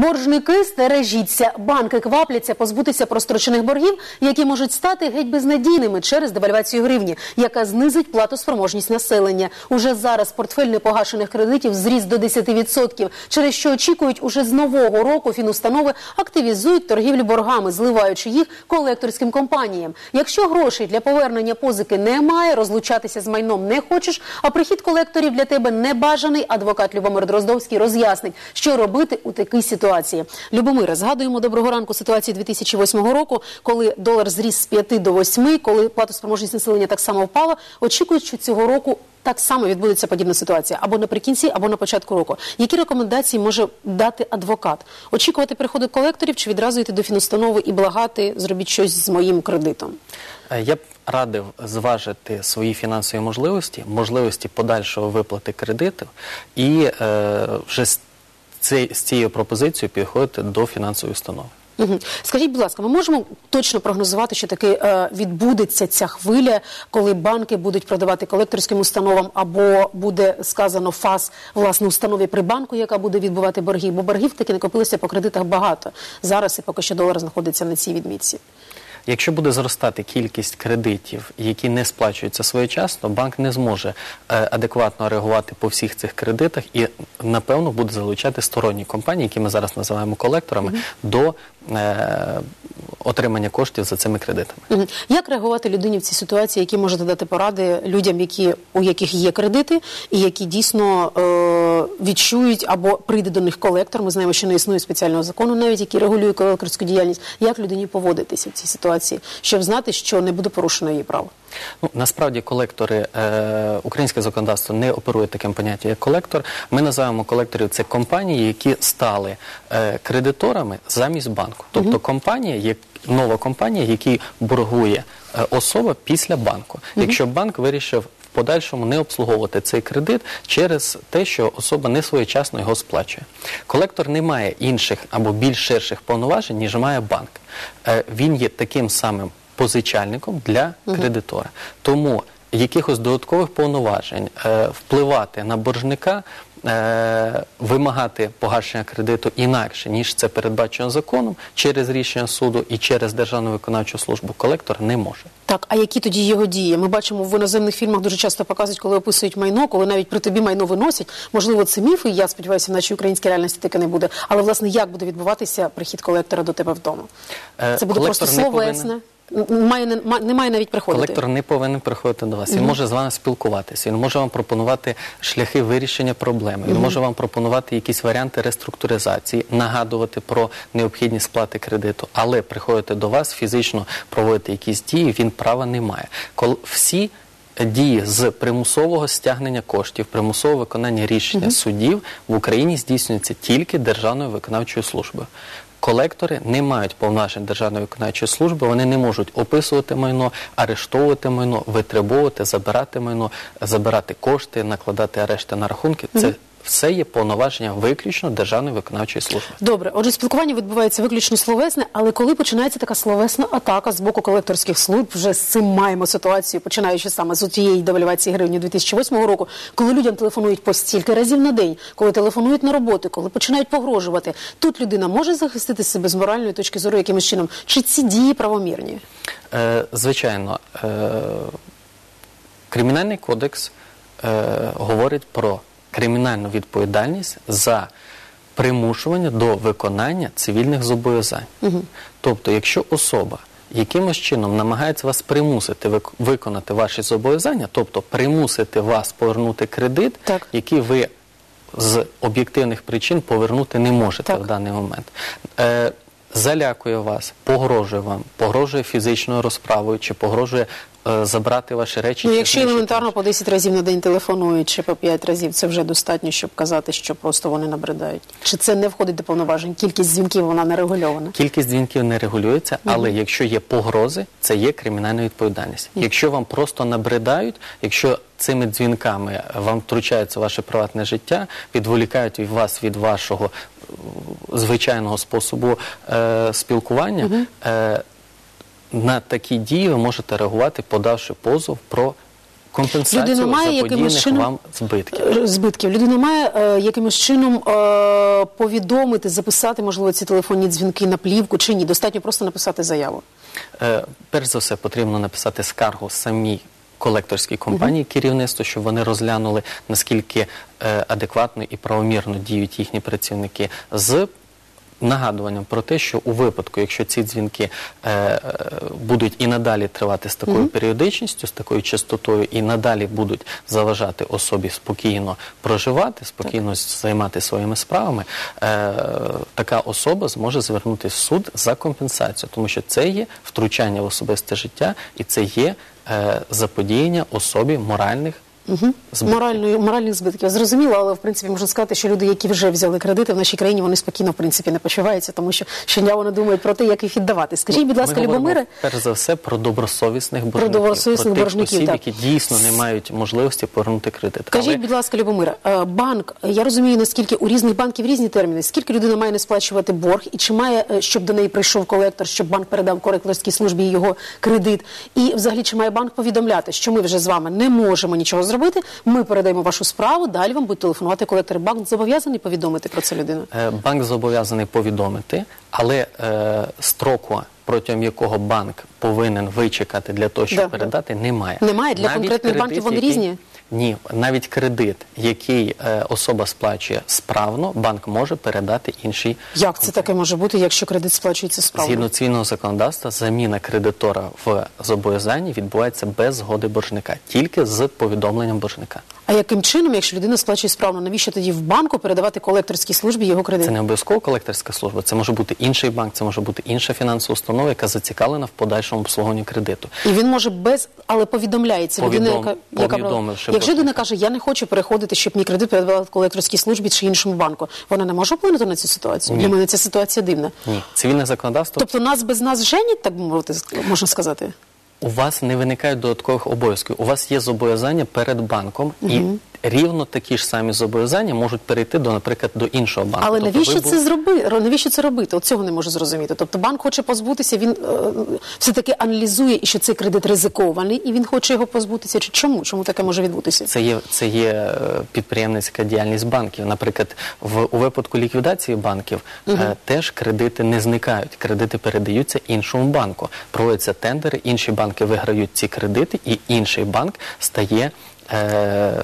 Боржники стережіться. Банки квапляться позбутися прострочених боргів, які можуть стати геть безнадійними через девальвацію гривні, яка знизить платоспроможність населення. Уже зараз портфель непогашених кредитів зріс до 10%, через що очікують уже з нового року фінустанови активізують торгівлю боргами, зливаючи їх колекторським компаніям. Якщо грошей для повернення позики немає, розлучатися з майном не хочеш, а прихід колекторів для тебе не бажаний, адвокат Любомир Дроздовський роз'яснить, що робити у такій ситуації. Любомире, згадуємо доброго ранку ситуації 2008 року, коли долар зріс з 5 до 8, коли платоспроможність населення так само впала. Очікують, що цього року так само відбудеться подібна ситуація або наприкінці, або на початку року. Які рекомендації може дати адвокат? Очікувати приходу колекторів чи відразу йти до фінустанови і благати, зробіть щось з моїм кредитом? Е, Я б радив зважити свої фінансові можливості, можливості подальшого виплати кредиту і е, вже цей- з цією пропозицією підходити до фінансової установи. Скажіть, будь ласка, ми можемо точно прогнозувати, що таки е, відбудеться ця хвиля, коли банки будуть продавати колекторським установам, або буде сказано ФАС власне установі при банку, яка буде відбувати борги, бо боргів таки накопилося по кредитах багато. Зараз і поки що долар знаходиться на цій відмітці. Якщо буде зростати кількість кредитів, які не сплачуються своєчасно, банк не зможе е, адекватно реагувати по всіх цих кредитах і напевно буде залучати сторонні компанії, які ми зараз називаємо колекторами, до отримання коштів за цими кредитами. Як реагувати людині в цій ситуації, які можете дати поради людям, які у яких є кредити, і які дійсно е, відчують або прийде до них колектор? Ми знаємо, що не існує спеціального закону, навіть який регулює колекторську діяльність. Як людині поводитися в цій ситуації, щоб знати, що не буде порушено її право? Ну, насправді колектори, е, українське законодавство не оперує таким поняттям, як колектор. Ми називаємо колекторів це компанії, які стали е, кредиторами замість банку. Тобто компанія є нова компанія, якій боргує е, особа після банку. Якщо банк вирішив в подальшому не обслуговувати цей кредит через те, що особа не своєчасно його сплачує. Колектор не має інших або більш ширших повноважень, ніж має банк. Е, Він є таким самим позичальником для кредитора. Тому якихось додаткових повноважень е, впливати на боржника, е, вимагати погашення кредиту інакше, ніж це передбачено законом, через рішення суду і через Державну виконавчу службу колектор не може. Так, а які тоді його дії? Ми бачимо в іноземних фільмах дуже часто показують, коли описують майно, коли навіть при тобі майно виносять. Можливо, це міфи. Я сподіваюся, в нашій українській реальності таке не буде. Але власне як буде відбуватися прихід колектора до тебе вдома? Е, Це буде просто колектор не словесне. Н- Має не, має навіть приходити. Колектор не повинен приходити до вас. Він може з вами спілкуватися. Він може вам пропонувати шляхи вирішення проблеми. Він може вам пропонувати якісь варіанти реструктуризації, нагадувати про необхідність сплати кредиту, але приходити до вас фізично проводити якісь дії. Він права не має. Кол всі Дії з примусового стягнення коштів, примусового виконання рішення судів в Україні здійснюються тільки Державною виконавчою службою. Колектори не мають повноважень Державної виконавчої служби, вони не можуть описувати майно, арештовувати майно, витребовувати, забирати майно, забирати кошти, накладати арешти на рахунки. Це все є повноваження виключно Державної виконавчої служби. Добре, отже, спілкування відбувається виключно словесне, але коли починається така словесна атака з боку колекторських служб, вже з цим маємо ситуацію, починаючи саме з тієї девальвації гривні 2008 року, коли людям телефонують по стільки разів на день, коли телефонують на роботи, коли починають погрожувати, тут людина може захистити себе з моральної точки зору якимось чином? Чи ці дії правомірні? Е, звичайно, е, Кримінальний кодекс е, говорить про кримінальну відповідальність за примушування до виконання цивільних зобов'язань. Тобто, якщо особа якимось чином намагається вас примусити вик- виконати ваші зобов'язання, тобто примусити вас повернути кредит, Так. який ви з об'єктивних причин повернути не можете Так. в даний момент. Е, залякує вас, погрожує вам, погрожує фізичною розправою чи погрожує забрати ваші речі. Ну, якщо елементарно по 10 разів на день телефонують чи по 5 разів, це вже достатньо, щоб казати, що просто вони набридають. Чи це не входить до повноважень? Кількість дзвінків вона не регульована. Кількість дзвінків не регулюється, але якщо є погрози, це є кримінальна відповідальність. Якщо вам просто набридають, якщо цими дзвінками вам втручається ваше приватне життя, відволікають від вас від вашого е, звичайного способу е, спілкування, е, на такі дії ви можете реагувати, подавши позов про Компенсацію Людина має якимось чином вам збитків. Е, збитків. Людина має е, якимось чином е, повідомити, записати, можливо, ці телефонні дзвінки на плівку чи ні. Достатньо просто написати заяву. Е, перш за все, потрібно написати скаргу самій колекторській компанії керівництву, щоб вони розглянули наскільки е, адекватно і правомірно діють їхні працівники з. Нагадуванням про те, що у випадку, якщо ці дзвінки е, е, будуть і надалі тривати з такою періодичністю, з такою частотою, і надалі будуть заважати особі спокійно проживати, спокійно займати своїми справами, е, така особа зможе звернутися в суд за компенсацію, тому що це є втручання в особисте життя і це є е, заподіяння особі моральних збитків. Моральної, моральних збитків. Зрозуміло, але в принципі можна сказати, що люди, які вже взяли кредити в нашій країні, вони спокійно в принципі не почуваються, тому що щодня вони думають про те, як їх віддавати. Скажіть, будь ласка, Ми Любомире, перш за все про добросовісних боржників, добросовісних про тих боржників, осіб, так. які дійсно не мають можливості повернути кредит. Скажіть, Але будь ласка, Любомира, е, банк, я розумію, наскільки у різних банків різні терміни. Скільки людина має не сплачувати борг, і чи має, е, щоб до неї прийшов колектор, щоб банк передав колекторській службі його кредит? І взагалі, чи має банк повідомляти, що ми вже з вами не можемо нічого зробити? Ми передаємо вашу справу, далі вам будуть телефонувати колектор. Банк зобов'язаний повідомити про це людину. Е, Банк зобов'язаний повідомити, але е, строку, протягом якого банк повинен вичекати для того, щоб Да, да. передати, немає. Немає? Для конкретних банків вони який- різні? Ні, навіть кредит, який е, особа сплачує справно, банк може передати іншій. Як це таке може бути, якщо кредит сплачується справно? Згідно цивільного законодавства, заміна кредитора в зобов'язанні відбувається без згоди боржника, тільки з повідомленням боржника. А яким чином, якщо людина сплачує справно, навіщо тоді в банку передавати колекторській службі його кредит? Це не обов'язково колекторська служба, це може бути інший банк, це може бути інша фінансова установа, яка зацікавлена в подальшому обслуговуванні кредиту. І він може без, але повідомляється людина, Повідом- яка, яка повідомивши якщо людина каже, я не хочу переходити, щоб мій кредит передавали колекторській службі чи іншому банку, вона не може вплинути на цю ситуацію. Ні. Для мене ця ситуація дивна. Ні, цивільне законодавство Тобто нас без нас женять, так би мовити, можна сказати. У вас не виникають додаткових обов'язків. У вас є зобов'язання перед банком, і рівно такі ж самі зобов'язання можуть перейти до, наприклад, до іншого банку. Але Тобто навіщо це бу- зроби? Навіщо це робити? От цього не можу зрозуміти. Тобто банк хоче позбутися, він е, все таки аналізує, і що цей кредит ризикований, і він хоче його позбутися. Чи чому? Чому таке може відбутися? Це є, це є е, підприємницька діяльність банків. Наприклад, в, у випадку ліквідації банків е, теж кредити не зникають, кредити передаються іншому банку. Проводяться тендери, інші банки виграють ці кредити, і інший банк стає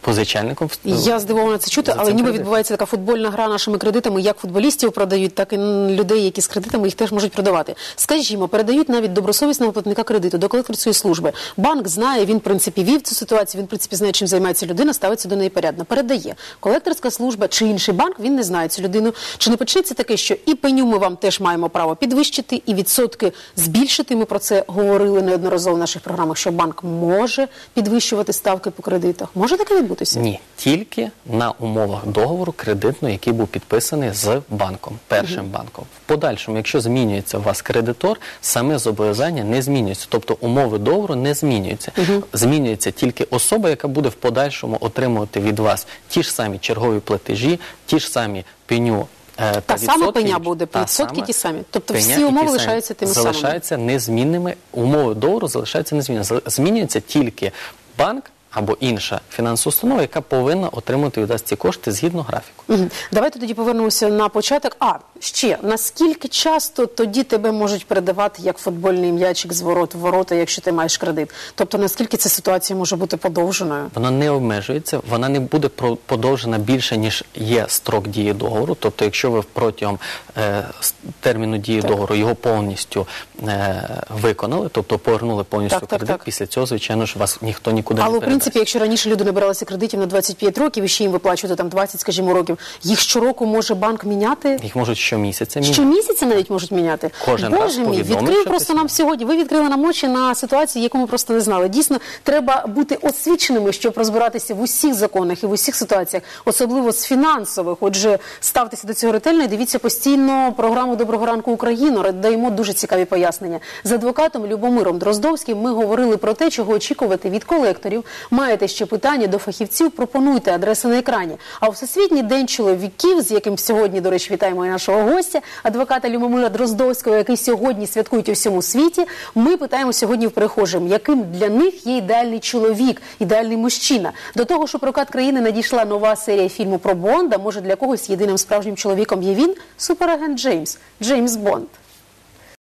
позичальником. Я здивована це чути, але ніби відбувається така футбольна гра нашими кредитами, як футболістів продають, так і людей, які з кредитами їх теж можуть продавати. Скажімо, передають навіть добросовісного платника кредиту до колекторської служби. Банк знає, він в принципі вів цю ситуацію. Він в принципі знає, чим займається людина, ставиться до неї порядно. Передає колекторська служба чи інший банк. Він не знає цю людину. Чи не почнеться таке, що і пеню ми вам теж маємо право підвищити, і відсотки збільшити. Ми про це говорили неодноразово в наших програмах, що банк може підвищувати ставки по кредитах. Може таке відбутися? Ні, тільки на умовах договору кредитного, який був підписаний з банком, першим банком. В подальшому, якщо змінюється у вас кредитор, саме зобов'язання не змінюється. Тобто умови договору не змінюються. Змінюється тільки особа, яка буде в подальшому отримувати від вас ті ж самі чергові платежі, ті ж самі пеню. е, Та, Та сама пеня буде, та відсотки ті самі. Тобто всі умови лишаються тими самими. залишаються незмінними. Умови договору залишаються незмінними. Змінюється тільки банк або інша фінансова установа, яка повинна отримати від вас ці кошти згідно графіку. Давайте тоді повернемося на початок. А ще наскільки часто тоді тебе можуть передавати як футбольний м'ячик з ворот в ворота, якщо ти маєш кредит? Тобто наскільки ця ситуація може бути подовженою? Вона не обмежується, вона не буде подовжена більше ніж є строк дії договору. Тобто, якщо ви протягом е, терміну дії договору його повністю е, виконали, тобто повернули повністю Так, так, кредит, так. після цього, звичайно ж, вас ніхто нікуди Але не в принципі, якщо раніше люди набиралися кредитів на 25 років і ще їм виплачувати там 20, скажімо, років, їх щороку може банк міняти? їх можуть щомісяця міняти. Щомісяця навіть можуть міняти. Кожен раз мій, відкрив просто нам сьогодні. Ви відкрили нам очі на ситуації, яку ми просто не знали. Дійсно, треба бути освіченими, щоб розбиратися в усіх законах і в усіх ситуаціях, особливо з фінансових. Отже, ставтеся до цього ретельно і дивіться постійно програму Доброго ранку Україну. Даємо дуже цікаві пояснення. З адвокатом Любомиром Дроздовським ми говорили про те, чого очікувати від колекторів, Маєте ще питання до фахівців? Пропонуйте адреси на екрані. А у всесвітній день чоловіків, з яким сьогодні, до речі, вітаємо і нашого гостя, адвоката Любомира Дроздовського, який сьогодні святкують у всьому світі. Ми питаємо сьогодні в перехожим, яким для них є ідеальний чоловік, ідеальний мужчина. До того, що прокат країни надійшла нова серія фільму про Бонда. Може для когось єдиним справжнім чоловіком є він суперагент Джеймс Джеймс Бонд.